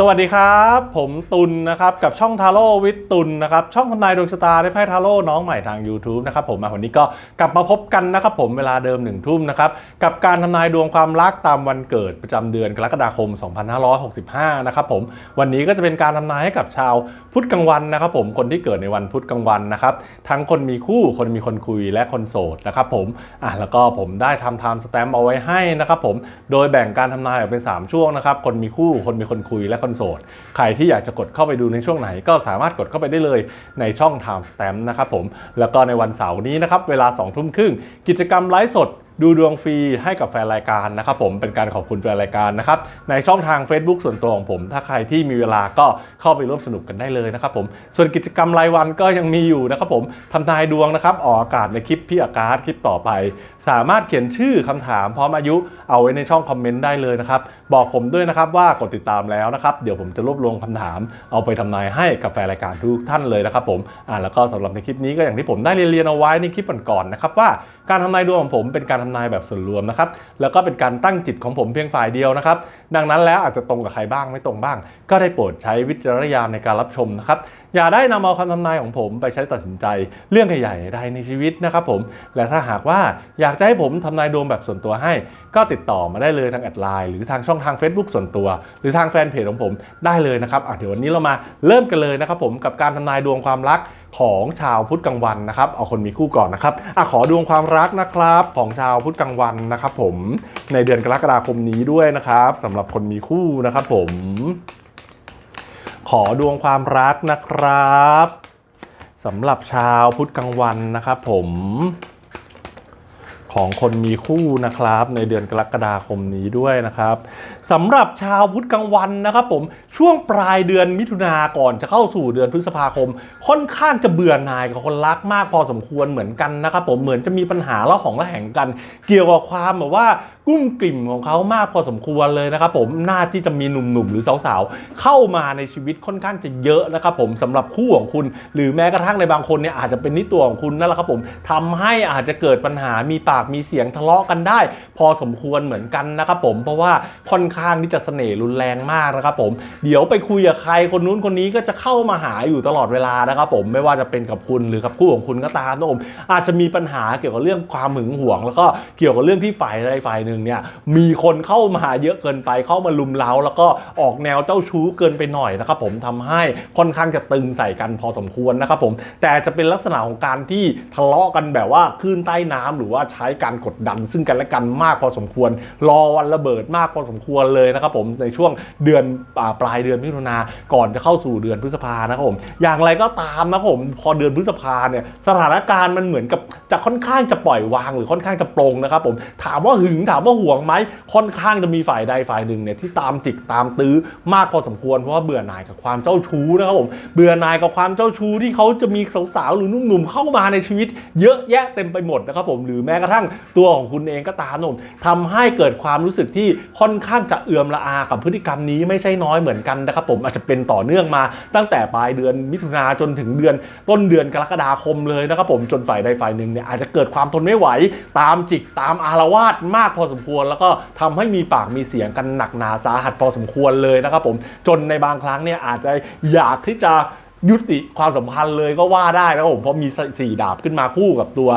สวัสดีครับ ผมตุลนะครับกับช่องทาโร่วิทตุลนะครับช่องทำนายดวงชะตาได้ไพ่ทาโร่น้องใหม่ทาง YouTube นะครับผมมาวันนี้ก็กลับมาพบกันนะครับผมเวลาเดิมหนึ่งทุ่มนะครับกับการทำนายดวงความรักตามวันเกิดประจำเดือนกรกฎาคม 2565 นะครับผมวันนี้ก็จะเป็นการทำนายให้กับชาวพุธกลางวันนะครับผมคนที่เกิดในวันพุธกลางวันนะครับทั้งคนมีคู่คนมีคนคุยและคนโสดนะครับผมอะแล้วก็ผมได้ทำไทม์สแตมป์เอาไว้ให้นะครับผมโดยแบ่งการทำนายออกเป็น 3 ช่วงนะครับคนมีคู่คนมีคนคุยและอนโซลใครที่อยากจะกดเข้าไปดูในช่วงไหน ก็สามารถกดเข้าไปได้เลยในช่อง Time Stamp นะครับผมแล้วก็ในวันเสาร์นี้นะครับเวลา2ทุ่มครึ่งกิจกรรมไลฟ์สด ดูดวงฟรีให้กับแฟนรายการนะครับผมเป็นการขอบคุณแฟนรายการนะครับในช่องทาง Facebook ส่วนตัวของผม ถ้าใครที่มีเวลาก็เข้าไปร่วมสนุกกันได้เลยนะครับผมส่วนกิจกรรมรายวันก็ยังมีอยู่นะครับผมทำนายดวงนะครับออกอากาศในคลิปพี่อากาศคลิปต่อไป สามารถเขียนชื่อคำถามพร้อมอายุเอาไว้ในช่องคอมเมนต์ได้เลยนะครับบอกผมด้วยนะครับว่ากดติดตามแล้วนะครับเดี๋ยวผมจะรวบรวมคำถาม เอาไปทำนายให้กับแฟนรายการทุกท่านเลยนะครับผมอ่าแล้วก็สำหรับในคลิปนี้ก็อย่างที่ผมได้เรียนเอาไว้ในคลิปก่อนๆนะครับว่าการทำนายดวงของผมเป็นการทำนายแบบส่วนรวมนะครับ แล้วก็เป็นการตั้งจิตของผมเพียงฝ่ายเดียวนะครับ ดังนั้นแล้วอาจจะตรงกับใครบ้างไม่ตรงบ้าง ก็ได้โปรดใช้วิจารณญาณในการรับชมนะครับ อย่าได้นำเอาคำทำนายของผมไปใช้ตัดสินใจ เรื่องใหญ่ๆใดในชีวิตนะครับผม และถ้าหากว่าอยากจะให้ผมทำนายดวงแบบส่วนตัวให้ ก็ติดต่อมาได้เลยทางแอดไลน์หรือทางช่องทาง Facebook ส่วนตัว หรือทางแฟนเพจของผมได้เลยนะครับอะเดี๋ยววันนี้เรามาเริ่มกันเลยนะครับผมกับการทำนายดวงความรัก ของชาวพุธกลางวันนะครับ เอาคนมีคู่ก่อนนะครับอขอดวงความรักนะครับ ของชาวพุธกลางวันนะครับ ผมในเดือนกรกฎาคมนี้ด้วยนะครับสำหรับคนมีคู่นะครับ ผม ขอดวงความรักนะครับสำหรับชาวพุธกลางวันนะครับ ผม ของคนมีคู่นะครับ ในเดือนกรกฎาคมนี้ด้วยนะครับสำหรับชาวพุธกลางวันนะครับผมช่วงปลายเดือนมิถุนาก่อนจะเข้าสู่เดือนพฤษภาคม ค่อนข้างจะเบื่อหน่ายกับคนรักมากพอสมควรเหมือนกันนะครับผมเหมือนจะมีปัญหาละหองละแหงกัน เกี่ยวกับความแบบว่า กุ้มกลิ่มของเขามากพอสมควรเลยนะครับผมน่าที่จะมีหนุ่มๆหรือสาวๆ เข้ามาในชีวิตค่อนข้างจะเยอะนะครับผมสำหรับคู่ของคุณ หรือแม้กระทั่งในบางคนเนี่ยอาจจะเป็นนิตัวของคุณนั่นแหละครับผมทำให้อาจจะเกิดปัญหามีปากมีเสียงทะเลาะกันได้ พอสมควรเหมือนกันนะครับผมเพราะว่าค่อนข้างที่จะเสน่ห์รุนแรงมากนะครับผมเดี๋ยวไปคุยกับใครคนนู้นคนนี้ก็จะเข้ามาหาอยู่ตลอดเวลานะครับผมไม่ว่าจะเป็นกับคุณหรือกับคู่ของคุณก็ตามนะผมอาจจะมีปัญหาเกี่ยวกับเรื่องความหึงหวง แล้วก็เกี่ยวกับเรื่องที่ฝ่ายใดฝ่ายหนึ่งเนี่ยมีคนเข้ามาเยอะเกินไปเข้ามาลุมเล้าแล้วก็ออกแนวเจ้าชู้เกินไปหน่อยนะครับผมทำให้ค่อนข้างจะตึงใส่กันพอสมควรนะครับผมแต่จะเป็นลักษณะของการที่ทะเลาะกันแบบว่าคลื่นใต้น้ำหรือว่าใช้การกดดัน ซึ่งกันและกันมากพอสมควร รอวันระเบิดมากพอสมควรเลยนะครับผมในช่วงเดือนอปลายเดือนมิถุนาก่อนจะเข้าสู่เดือนพฤษภานะครับผมอย่างไรก็ตามนะครับผมพอเดือนพฤษภาเนี่ยสถานการณ์มันเหมือนกับจะค่อนข้างจะปล่อยวาง หรือค่อนข้างจะปรงนะครับผมถามว่าหึงถามว่าห่วงไหมค่อนข้างจะมีฝ่ายใดฝ่ายหนึ่งเนี่ยที่ตามจิกตามตื้อมากพอสมควรเพราะว่าเบื่อหน่ายกับความเจ้าชู้นะครับผมเบื่อหน่ายกับความเจ้าชู้ที่เขาจะมีสาวๆหรือหนุ่มๆเข้ามาในชีวิต เยอะแยะเต็มไปหมดนะครับผมหรือแม้กระทั่งตัวของคุณเองก็ตามนะผมทำให้เกิดความรู้สึกที่ค่อนข้างจะเอื่อมละอากับพฤติกรรมนี้ไม่ใช่น้อยเหมือนกันนะครับผมอาจจะเป็นต่อเนื่องมาตั้งแต่ปลายเดือนมิถุนาจนถึงเดือนต้นเดือนกรกฎาคมเลยนะครับผมจนฝ่ายใดฝ่ายหนึ่งเนี่ยอาจจะเกิดความทนไม่ไหว ตามจิกตามอารวาสมากพอสมมควร แล้วก็ทำให้มีปากมีเสียงกันหนักหนาสาหัสพอสมควรเลยนะครับผมจนในบางครั้งเนี่ยอาจจะอยากที่จะ ยุติความสัมพันธ์เลยก็ว่าได้นะครับผมเพราะมีสี่ดาบขึ้นมาคู่กับตัว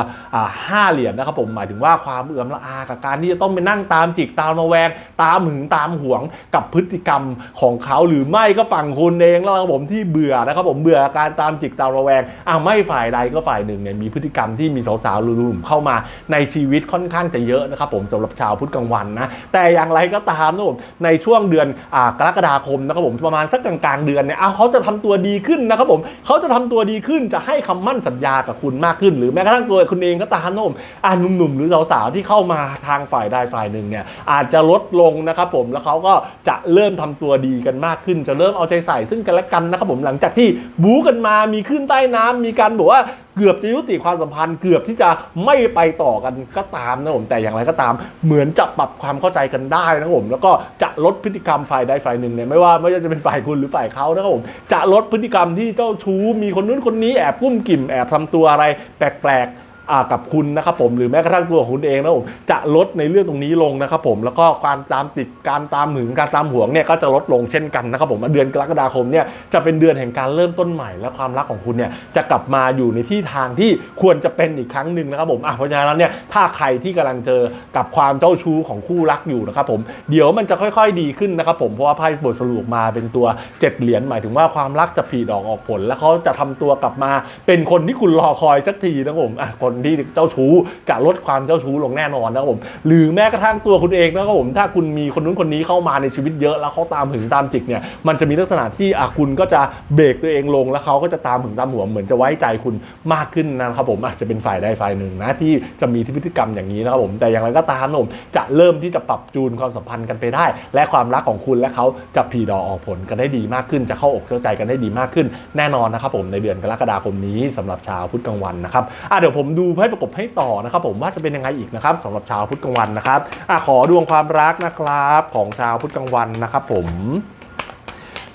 ห้าเหรียญนะครับผมหมายถึงว่าความเอื่อมละอากับการที่จะต้องไปนั่งตามจิกตามระแวง ตามหึงตามหวงกับพฤติกรรมของเขาหรือไม่ก็ฝั่งคุณเองแล้วครับผมที่เบื่อนะครับผมเบื่อการตามจิกตามระแวงอ่าไม่ฝ่ายใดก็ฝ่ายหนึ่งเนี่ยมีพฤติกรรมที่มีสาวๆรุ่มๆเข้ามาในชีวิตค่อนข้างจะเยอะนะครับผมสำหรับชาวพุทธกลางวันนะแต่อย่างไรก็ตามนะครับผมในช่วงเดือนอกรกฎาคมนะครับผมประมาณสักกลางๆเดือนเนี่ยเขาจะทำตัวดีขึ้นนะครับผมเขาจะทำตัวดีขึ้นจะให้คำมั่นสัญญากับคุณมากขึ้น หรือแม้กระทั่งตัวคุณเองก็ตามนะผมอ่าหนุ่มๆหรือสาวๆที่เข้ามาทางฝ่ายใดฝ่ายหนึ่งเนี่ยอาจจะลดลงนะครับผมแล้วเขาก็จะเริ่มทำตัวดีกันมากขึ้น จะเริ่มเอาใจใส่ซึ่งกันและกันนะครับผมหลังจากที่บู๊กันมามีขึ้นใต้น้ำมีการบอกว่าเกือบจะยุติความสัมพันธ์ เกือบที่จะไม่ไปต่อกันก็ตามนะผมแต่อย่างไรก็ตาม เหมือนจะปรับความเข้าใจกันได้นะผมแล้วก็จะลดพฤติกรรมฝ่ายใดฝ่ายหนึ่งเนี่ยไม่ว่าไม่ว่าจะเป็นฝ่ายคุณหรือฝ่ายเขานะครับผมจะลดพฤติกรรมที่เจ้าชู้มีคนนู้นคนนี้แอบกุ้มกิ่มแอบทำตัวอะไร แปลกๆ กับคุณนะครับผมหรือแม้กระทั่งตัวของคุณเองนะผมจะลดในเรื่องตรงนี้ลงนะครับผมแล้วก็การตามติดการตามหึงการตามหวงเนี่ยก็จะลดลงเช่นกันนะครับผมเดือนกรกฎาคมเนี่ยจะเป็นเดือนแห่งการเริ่มต้นใหม่ และความรักของคุณเนี่ยจะกลับมาอยู่ในที่ทางที่ควรจะเป็นอีกครั้งหนึ่งนะครับผมอะเพราะฉะนั้นเนี่ยถ้าใครที่กำลังเจอกับความเจ้าชู้ของคู่รักอยู่นะครับผมเดี๋ยวมันจะค่อยๆดีขึ้นนะครับผมเพราะว่าไพ่บทสรุปมาเป็นตัวเจ็ดเหรียญหมายถึงว่าความรักจะผลิดอกออกผล แล้วเขาจะทำตัวกลับมาเป็นคนที่คุณรอคอยสักทีนะผมอะคนที่เจ้าชู้จะลดความเจ้าชู้ลงแน่นอนนะครับผมหรือแม้กระทั่งตัวคุณเองนะครับผมถ้าคุณมีคนนู้นคนนี้เข้ามาในชีวิตเยอะแล้วเขาตามหึงตามจิกเนี่ยมันจะมีลักษณะที่อะคุณก็จะเบรกตัวเองลง แล้วเขาก็จะตามหึงตามหวงเหมือนจะไว้ใจคุณมากขึ้นนะครับผมอาจจะเป็นฝ่ายใดฝ่ายหนึ่งนะที่จะมีพฤติกรรมอย่างนี้นะครับผมแต่อย่างไรก็ตามผมจะเริ่มที่จะปรับจูนความสัมพันธ์กันไปได้ และความรักของคุณและเขาจะผีดอออกผลกันได้ดีมากขึ้น จะเข้าอกเข้าใจกันได้ดีมากขึ้น แน่นอนนะครับผมในเดือนกรกฎาคมนี้สำหรับชาวพุธกลางวันนะครับอะเดี๋ยวผมดูให้ประกบให้ต่อนะครับผมว่าจะเป็นยังไงอีกนะครับสำหรับชาวพุธกลางวันนะครับอขอดวงความรักนะครับของชาวพุธกลางวันนะครับผม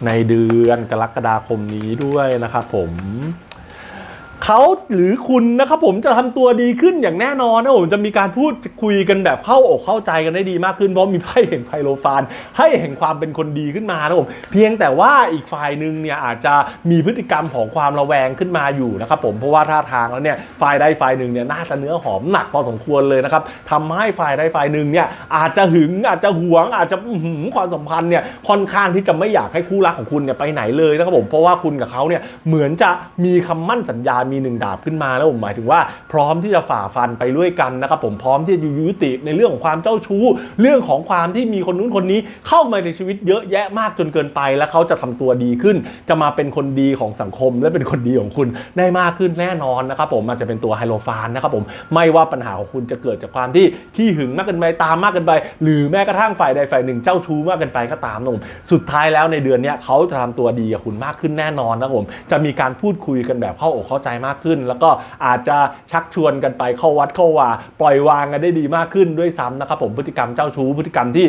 ในเดือนกรกฎาคมนี้ด้วยนะครับผม เขาหรือคุณนะครับผมจะทำตัวดีขึ้นอย่างแน่นอนนะผมจะมีการพูดคุยกันแบบเข้าอกเข้าใจกันได้ดีมากขึ้นเพราะมีไพ่แห่งไพโลฟานให้แห่งความเป็นคนดีขึ้นมานะผมเพียงแต่ว่าอีกฝ่ายหนึ่งเนี่ยอาจจะมีพฤติกรรมของความระแวงขึ้นมาอยู่นะครับผมเพราะว่าท่าทางแล้วเนี่ยฝ่ายใดฝ่ายหนึ่งเนี่ยน่าจะเนื้อหอมหนักพอสมควรเลยนะครับทำให้ฝ่ายใดฝ่ายหนึ่งเนี่ยอาจจะหึงอาจจะหวง อาจจะหือความสัมพันธ์เนี่ยค่อนข้างที่จะไม่อยากให้คู่รักของคุณเนี่ยไปไหนเลยนะครับผมเพราะว่าคุณกับเขาเนี่ยเหมือนจะมีคำมั่นสัญญามีหนึ่งดาบขึ้นมาแล้วผมหมายถึงว่าพร้อมที่จะฝ่าฟันไปด้วยกันนะครับผมพร้อมที่จะยุติในเรื่องของความเจ้าชู้ เรื่องของความที่มีคนนู้นคนนี้เข้ามาในชีวิตเยอะแยะมากจนเกินไป แล้วเขาจะทำตัวดีขึ้น จะมาเป็นคนดีของสังคม และเป็นคนดีของคุณได้มากขึ้นแน่นอนนะครับผมมันจะเป็นตัวไฮโลฟานนะครับผมไม่ว่าปัญหาของคุณจะเกิดจากความที่ขี้หึงมากเกินไปตามมากเกินไป หรือแม้กระทั่งฝ่ายใดฝ่ายหนึ่งเจ้าชู้มากเกินไปก็ตามนะผมสุดท้ายแล้วในเดือนนี้เขาจะทำตัวดีกับคุณมากขึ้นแน่นอนนะครับผมจะมีการพูดคุยกันแบบเข้าอกเข้าใจมากขึ้น แล้วก็อาจจะชักชวนกันไปเข้าวัดเข้าว่าปล่อยวางกันได้ดีมากขึ้นด้วยซ้ำนะครับผมพฤติกรรมเจ้าชู้พฤติกรรมที่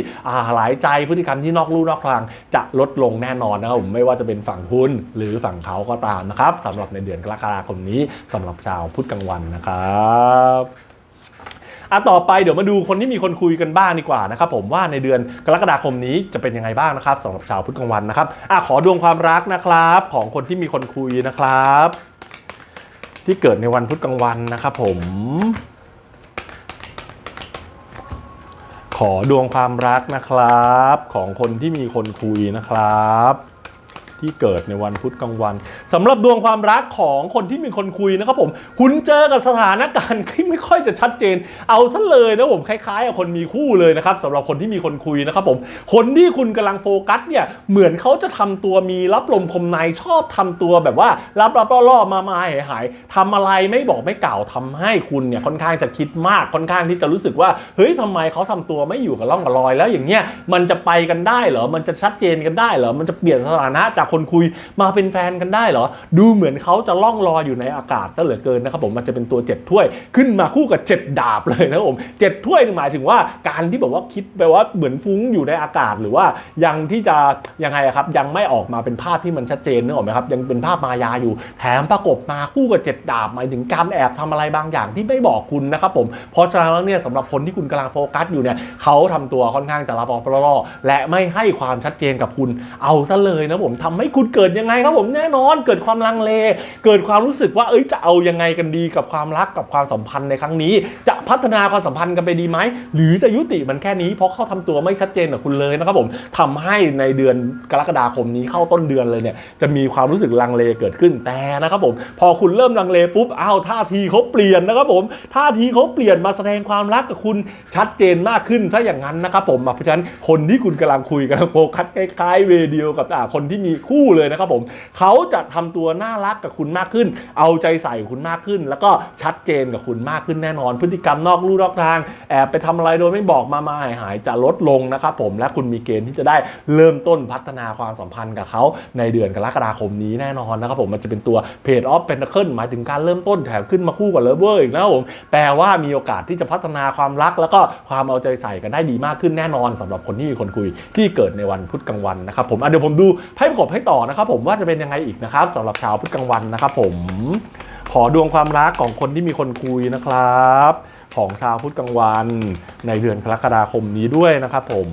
หลายใจพฤติกรรมที่นอกลู่นอกทางจะลดลงแน่นอนนะครับผมไม่ว่าจะเป็นฝั่งคุณหรือฝั่งเขาก็ตามนะครับสำหรับในเดือนกรกฎาคมนี้สำหรับชาวพุธกลางวันนะครับอะต่อไปเดี๋ยวมาดูคนที่มีคนคุยกันบ้างดีกว่านะครับผมว่าในเดือนกรกฎาคมนี้จะเป็นยังไงบ้างนะครับสำหรับชาวพุธกลางวันนะครับอะขอดวงความรักนะครับ ของคนที่มีคนคุยนะครับ ที่เกิดในวันพุธกลางวันนะครับผม ขอดวงความรักนะครับ ของคนที่มีคนคุยนะครับ ที่เกิดในวันพุธกลางวันสำหรับดวงความรักของคนที่มีคนคุยนะครับผมคุณเจอกับสถานการณ์ที่ไม่ค่อยจะชัดเจน เอาซะเลยนะผมคล้ายๆกับคนมีคู่เลยนะครับสำหรับคนที่มีคนคุยนะครับผมคนที่คุณกำลังโฟกัสเนี่ยเหมือนเขาจะทำตัวมีรับลมคมในชอบทำตัวแบบว่ารับรับล่อล่อมามาหายหายทำอะไรไม่บอกไม่กล่าวทำให้คุณเนี่ยค่อนข้างจะคิดมากค่อนข้างที่จะรู้สึกว่าเฮ้ยทำไมเขาทำตัวไม่อยู่กับร่องกับรอย แล้วอย่างเงี้ยมันจะไปกันได้เหรอมันจะชัดเจนกันได้เหรอมันจะเปลี่ยนสถานะจากคนคุยมาเป็นแฟนกันได้เหรอ ดูเหมือนเขาจะล่องลอยอยู่ในอากาศซะเหลือเกินนะครับผมมันจะเป็นตัวเจ็ดถ้วย ขึ้นมาคู่กับเจ็ดดาบเลยนะครับผมเจ็ดถ้วยหมายถึงว่าการที่แบบว่าคิดไปว่าเหมือนฟุ้งอยู่ในอากาศหรือว่ายังที่จะยังไงครับยังไม่ออกมาเป็นภาพที่มันชัดเจนนึกออกไหมครับยังเป็นภาพมายาอยู่ แถมประกบมาคู่กับเจ็ดดาบ หมายถึงการแอบทำอะไรบางอย่างที่ไม่บอกคุณนะครับผมเพราะฉะนั้นแล้วเนี่ยสำหรับคนที่คุณกำลังโฟกัสอยู่เนี่ยเขาทำตัวค่อนข้างจะรับออกล่อๆและไม่ให้ความชัดเจนกับคุณเอาซะเลยนะผมทำให้คุณเกิดยังไงครับผมแน่นอนเกิดความลังเล เกิดความรู้สึกว่าเอ้ยจะเอายังไงกันดีกับความรักกับความสัมพันธ์ในครั้งนี้ จะพัฒนาความสัมพันธ์กันไปดีไหมหรือจะยุติมันแค่นี้เพราะเขาทำตัวไม่ชัดเจนกับคุณเลยนะครับผมทำให้ในเดือนกรกฎาคมนี้เข้าต้นเดือนเลยเนี่ยจะมีความรู้สึกลังเลเกิดขึ้นแต่นะครับผม พอคุณเริ่มลังเลปุ๊บอ้าวท่าทีเขาเปลี่ยนนะครับผมท่าทีเขาเปลี่ยนมาแสดงความรักกับคุณชัดเจนมากขึ้นซะอย่างนั้นนะครับผมเพราะฉะนั้นคนที่คุณกำลังคุยกำลังโฟกัสคล้ายๆเวดียวกับคนที่มีคู่เลยนะครับผมเขาจะทำตัวน่ารักกับคุณมากขึ้น เอาใจใส่คุณมากขึ้น แล้วก็ชัดเจนกับคุณมากขึ้นแน่นอน พฤติกรรมนอกลู่นอกทางแอบไปทำอะไรโดยไม่บอกมามาหายหายจะลดลงนะครับผมและคุณมีเกณฑ์ที่จะได้เริ่มต้นพัฒนาความสัมพันธ์กับเขาในเดือนกรกฎาคมนี้แน่นอนนะครับผมมันจะเป็นตัวเพจออฟเป็นเคิลหมายถึงการเริ่มต้นแถมขึ้นมาคู่กับเลเวอร์อีกนะครับผมแปลว่ามีโอกาสที่จะพัฒนาความรัก แล้วก็ความเอาใจใส่กันได้ดีมากขึ้นแน่นอนสำหรับคนที่มีคนคุยที่เกิดในวันพุธกลางวันนะครับผมเดี๋ยวผมดูไพ่ประกบให้ต่อนะครับผมว่าจะเป็นยังไงอีกนะครับสำหรับชาวพุธกลางวันนะครับผมขอดวงความรักของคนที่มีคนคุยนะครับ ของชาวพุธกลางวัน ในเดือนกรกฎาคมนี้ด้วยนะครับผม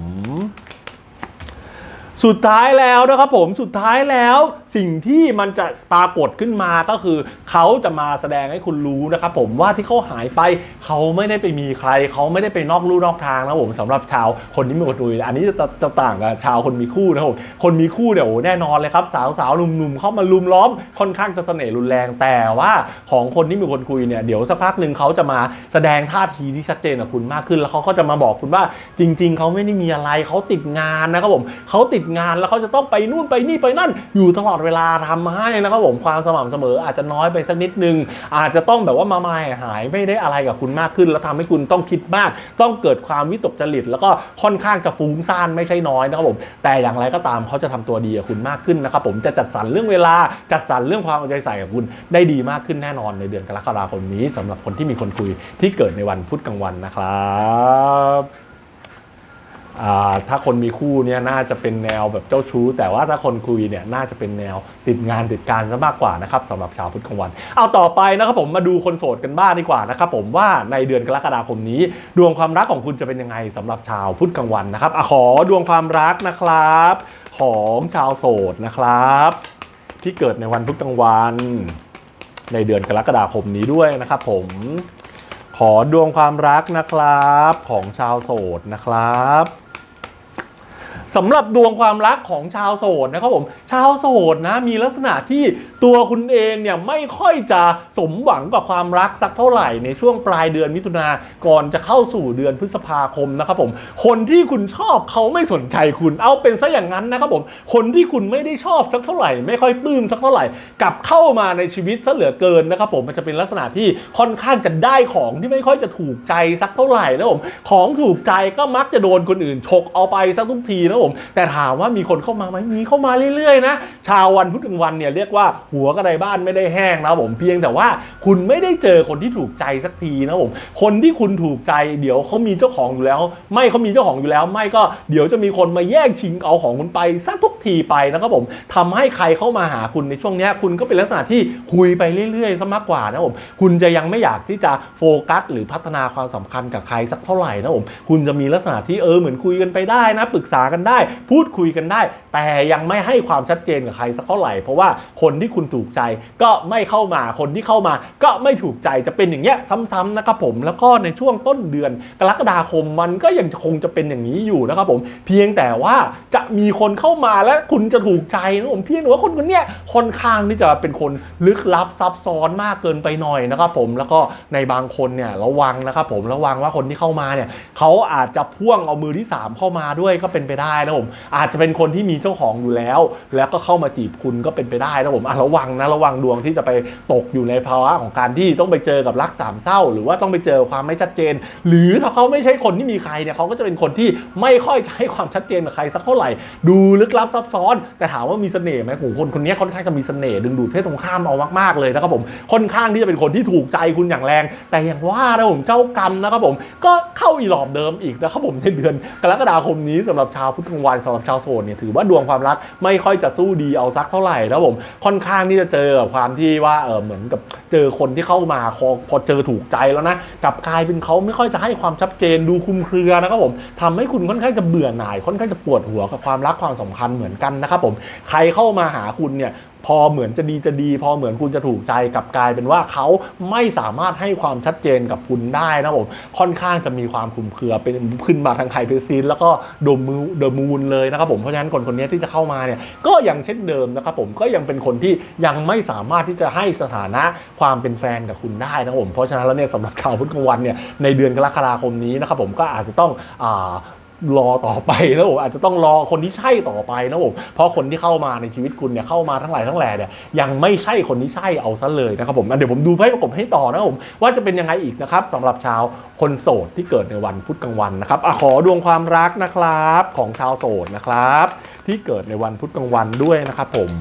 สุดท้ายแล้วนะครับผมสุดท้ายแล้วสิ่งที่มันจะปรากฏขึ้นมาก็คือ เขาจะมาแสดงให้คุณรู้นะครับผมว่าที่เขาหายไปเขาไม่ได้ไปมีใคร เขาไม่ได้ไปนอกลู่นอกทางนะผมสำหรับชาวคนที่มีคนคุยอันนี้จะจะต่างกับชาวคนมีคู่นะครับผมคนมีคู่เนี่ยโอ้แน่นอนเลยครับสาวสาวๆหนุ่มๆเข้ามาลุมล้อมค่อนข้างจะเสน่ห์รุนแรงแต่ว่าของคนที่มีคนคุยเนี่ยเดี๋ยวสักพักหนึ่งเขาจะมาแสดงท่าทีที่ชัดเจนกับคุณมากขึ้น แล้วเขาก็จะมาบอกคุณว่าจริง ๆเขาไม่ได้มีอะไรเขาติดงานนะครับผมเขาติดงานแล้วเขาจะต้องไปนู่นไปนี่ไปนั่น อยู่ตลอดเวลาทำให้นะครับผมความสม่ำเสมออาจจะน้อยไปสักนิดนึง อาจจะต้องแบบว่ามาไม่หายไม่ได้อะไรกับคุณมากขึ้น แล้วทำให้คุณต้องคิดมาก ต้องเกิดความวิตกจริต แล้วก็ค่อนข้างจะฟุ้งซ่านไม่ใช่น้อยนะครับผมแต่อย่างไรก็ตามเขาจะทำตัวดีกับคุณมากขึ้นนะครับผมจะจัดสรรเรื่องเวลาจัดสรรเรื่องความเอาใจใส่กับคุณได้ดีมากขึ้นแน่นอนในเดือนกรกฎาคมนี้สำหรับคนที่มีคนคุยที่เกิดในวันพุธกลางวันนะครับ ถ้าคนมีคู่เนี่ยน่าจะเป็นแนวแบบเจ้าชู้ แต่ว่าถ้าคนคุยเนี่ยน่าจะเป็นแนวติดงานติดการซะมากกว่านะครับสำหรับชาวพุธกลางวัน เอาต่อไปนะครับผมมาดูคนโสดกันบ้างดีกว่านะครับผมว่าในเดือนกรกฎาคมนี้ ดวงความรักของคุณจะเป็นยังไงสำหรับชาวพุธกลางวันนะครับอขอดวงความรักนะครับ ของชาวโสดนะครับ ที่เกิดในวันพุธกลางวัน ในเดือนกรกฎาคมนี้ด้วยนะครับผมขอดวงความรักนะครับของชาวโสดนะครับ สำหรับดวงความรักของชาวโสดนะครับผม ชาวโสดนะมีลักษณะที่ตัวคุณเองเนี่ยไม่ค่อยจะสมหวังกับความรักสักเท่าไหร่ในช่วงปลายเดือนมิถุนาก่อนจะเข้าสู่เดือนพฤษภาคมนะครับผม คนที่คุณชอบเขาไม่สนใจคุณเอาเป็นซะอย่างนั้นนะครับผม คนที่คุณไม่ได้ชอบสักเท่าไหร่ ไม่ค่อยปลื้มสักเท่าไหร่กลับเข้ามาในชีวิตซะเหลือเกินนะครับผมมันจะเป็นลักษณะที่ค่อนข้างจะได้ของที่ไม่ค่อยจะถูกใจสักเท่าไหร่นะผมของถูกใจก็มักจะโดนคนอื่นฉกเอาไปสักทุกทีนะผมแต่ถามว่ามีคนเข้ามาไหมมีเข้ามาเรื่อยๆนะ ชาววันพุธกลางวันเนี่ยเรียกว่าหัวกระไดบ้านไม่ได้แห้งนะผมเพียงแต่ว่าคุณไม่ได้เจอคนที่ถูกใจสักทีนะผม คนที่คุณถูกใจเดี๋ยวเขามีเจ้าของอยู่แล้ว ไม่เขามีเจ้าของอยู่แล้ว ไม่ก็เดี๋ยวจะมีคนมาแย่งชิงเอาของคุณไปสักทุกทีไปนะครับผมทำให้ใครเข้ามาหาคุณในช่วงนี้คุณก็เป็นลักษณะที่คุยไปเรื่อยๆซะมากกว่านะผมคุณจะยังไม่อยากที่จะโฟกัส หรือพัฒนาความสัมพันธ์กับใครสักเท่าไหร่นะผมคุณจะมีลักษณะที่เออเหมือนคุยกันไปได้นะปรึกษากันได้พูดคุยกันได้ แต่ยังไม่ให้ความชัดเจนกับใครสักเท่าไหร่ เพราะว่าคนที่คุณถูกใจก็ไม่เข้ามาคนที่เข้ามา ก็ไม่ถูกใจจะเป็นอย่างเงี้ยซ้ำๆนะครับผมแล้วก็ในช่วงต้นเดือนกรกฎาคมมันก็ยังคงจะเป็นอย่างนี้อยู่นะครับผม เพียงแต่ว่าจะมีคนเข้ามาและคุณจะถูกใจนะผมเพียงแต่ว่าคนคนเนี้ยค่อนข้างที่จะเป็นคนลึกลับซับซ้อนมากเกินไปหน่อยนะครับผมแล้วก็ในบางคนเนี่ยระวังนะครับผมระวังว่าคนที่เข้ามาเนี่ยเขาอาจจะพ่วงเอามือที่สามเข้ามาด้วยก็เป็นไปได้นะผมอาจจะเป็นคนที่มีเจ้าของอยู่แล้ว แล้วก็เข้ามาจีบคุณก็เป็นไปได้นะผมอะระวังนะระวังดวงที่จะไปตกอยู่ในภาวะของการที่ต้องไปเจอกับรักสามเศร้า หรือว่าต้องไปเจอความไม่ชัดเจน หรือถ้าเขาไม่ใช่คนที่มีใครเนี่ยเขาก็จะเป็นคนที่ไม่ค่อยจะให้ความชัดเจนกับใครสักเท่าไหร่ ดูลึกลับซับซ้อน แต่ถามว่ามีเสน่ห์ไหมโหคนคนนี้ค่อนข้างจะมีเสน่ห์ดึงดูดเพศตรงข้ามเอามากๆเลยนะครับผมค่อนข้างที่จะเป็นคนที่ถูกใจคุณอย่างแรง แต่อย่างว่านะผมเจ้ากรรมนะครับผมก็เข้าอีหลอบเดิมอีกนะครับผมในเดือนกรกฎาคมนี้สำหรับชาวพุธลางวันสำหรับชาวโสดเนี่ยถือว่าดวงความรักไม่ค่อยจะสู้ดีเอาสักเท่าไหร่แล้วผมค่อนข้างที่จะเจอกับความที่ว่าเออเหมือนกับเจอคนที่เข้ามาพอพอเจอถูกใจแล้วนะกลับกลายเป็นเขาไม่ค่อยจะให้ความชัดเจนดูคุมเครือนะครับผมทำให้คุณค่อนข้างจะเบื่อหน่ายค่อนข้างจะปวดหัวกับความรักความสัมพันธ์เหมือนกันนะครับผมใครเข้ามาหาคุณเนี่ย พอเหมือนจะดีจะดี พอเหมือนคุณจะถูกใจกับกลายเป็นว่าเขาไม่สามารถให้ความชัดเจนกับคุณได้นะผมค่อนข้างจะมีความคลุมเครือเป็นขึ้นมาทางไคเพซีนแล้วก็โดมูเดมูนเลยนะครับผมเพราะฉะนั้นคนคนนี้ที่จะเข้ามาเนี่ยก็ยังเช่นเดิมนะครับผมก็ยังเป็นคนที่ยังไม่สามารถที่จะให้สถานะความเป็นแฟนกับคุณได้นะครับผมเพราะฉะนั้นแล้วเนี่ยสำหรับชาวพุธกลางวันเนี่ยในเดือนกรกฎาคมนี้นะครับผมก็อาจจะต้องอ่า รอต่อไปนะผมอาจจะต้องรอคนที่ใช่ต่อไปนะผมเพราะคนที่เข้ามาในชีวิตคุณเนี่ยเข้ามาทั้งหลายทั้งแหล่เนี่ยยังไม่ใช่คนที่ใช่เอาซะเลยนะครับผมเดี๋ยวผมดูไพ่ประกบให้ต่อนะครับผมว่าจะเป็นยังไงอีกนะครับสำหรับชาวคนโสดที่เกิดในวันพุธกลางวันนะครับอขอดวงความรักนะครับของชาวโสดนะครับ ที่เกิดในวันพุธกลางวันด้วยนะครับผม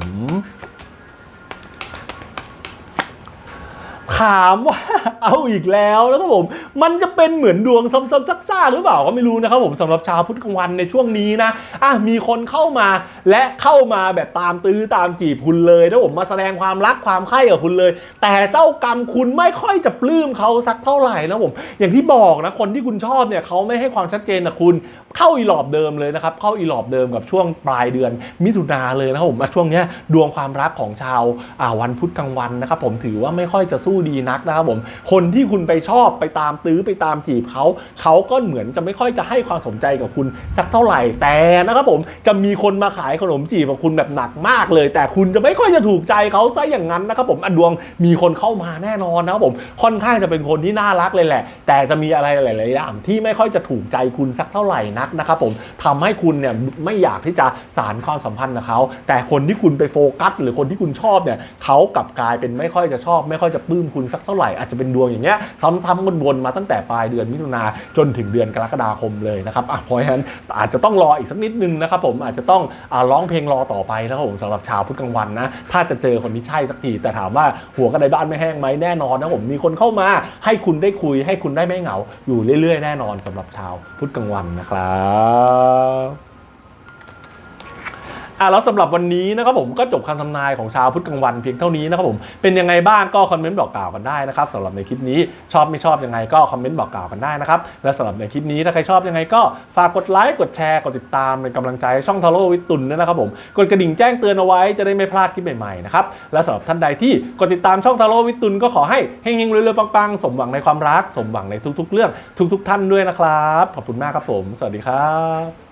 ถามว่าเอาอีกแล้วนะครับผม มันจะเป็นเหมือนดวงซ้ำๆซักๆหรือเปล่าก็ไม่รู้นะครับผมสำหรับชาวพุทธกลางวันในช่วงนี้นะอะมีคนเข้ามาและเข้ามาแบบตามตื้อตามจีบคุณเลยนะผมมาแสดงความรักความใคร่กับคุณเลย แต่เจ้ากรรมคุณไม่ค่อยจะปลื้มเขาสักเท่าไหร่นะผม อย่างที่บอกนะคนที่คุณชอบเนี่ยเขาไม่ให้ความชัดเจนกับคุณเข้าอีหลอบเดิมเลยนะครับเข้าอีหลอบเดิมกับช่วงปลายเดือน มิถุนาเลยนะครับผมช่วงเนี้ยดวงความรักของชาวอ่าวันพุธกลางวันนะครับผมถือว่าไม่ค่อยจะสู้ดีนักนะครับผม คนที่คุณไปชอบไปตามตื้อไปตามจีบเขา เขาก็เหมือนจะไม่ค่อยจะให้ความสนใจกับคุณสักเท่าไหร่ แต่นะครับผมจะมีคนมาขายขนมจีบกับคุณแบบหนักมากเลย แต่คุณจะไม่ค่อยจะถูกใจเขาซะอย่างนั้นนะครับผมอะดวงมีคนเข้ามาแน่นอนนะครับผมค่อนข้างจะเป็นคนที่น่ารักเลยแหละ แต่จะมีอะไรหลายๆอย่างที่ไม่ค่อยจะถูกใจคุณสักเท่าไหร่นักนะครับผมทำให้คุณเนี่ยไม่อยากที่จะสารความสัมพันธ์กับเขาแต่คนที่คุณไปโฟกัส หรือคนที่คุณชอบเนี่ยเขากลับกลายเป็นไม่ค่อยจะชอบ ไม่ค่อยจะปลื้มคุณสักเท่าไหร่อาจจะเป็นดวงอย่างเงี้ยซ้ำๆวนๆมาตั้งแต่ปลายเดือนมิถุนาจนถึงเดือนกรกฎาคมเลยนะครับอะเพราะฉะนั้นอาจจะต้องรออีกสักนิดนึงนะครับผมอาจจะต้องอร้องเพลงรอต่อไปนะครับผมสำหรับชาวพุธกลางวันนะถ้าจะเจอคนที่ใช่สักที แต่ถามว่าหัวกระไดบ้านไม่แห้งไหมแน่นอนนะผมมีคนเข้ามาให้คุณได้คุย ให้คุณได้ไม่เหงาอยู่เรื่อยๆ แน่นอนสำหรับชาวพุธกลางวันนะครับ อะแล้วสำหรับวันนี้นะครับผมก็จบคำทำนายของชาวพุธกลางวันเพียงเท่านี้นะครับผมเป็นยังไงบ้างก็คอมเมนต์บอกกล่าวกันได้นะครับสำหรับในคลิปนี้ชอบไม่ชอบยังไงก็คอมเมนต์บอกกล่าวกันได้นะครับและสำหรับในคลิปนี้ถ้าใครชอบยังไงก็ฝากกดไลค์กดแชร์กดติดตามเป็นกำลังใจช่องทาโร่วิตุนด้วยนะครับผมกดกระดิ่งแจ้งเตือนเอาไว้จะได้ไม่พลาดคลิปใหม่ๆนะครับและสำหรับท่านใดที่กดติดตามช่องทาโร่วิตุนก็ขอให้เฮงๆรวยๆปังๆสมหวังในความรัก สมหวังในทุกๆ เรื่องทุก ๆ ท่านด้วยนะครับขอบคุณมากครับผม สวัสดีครับ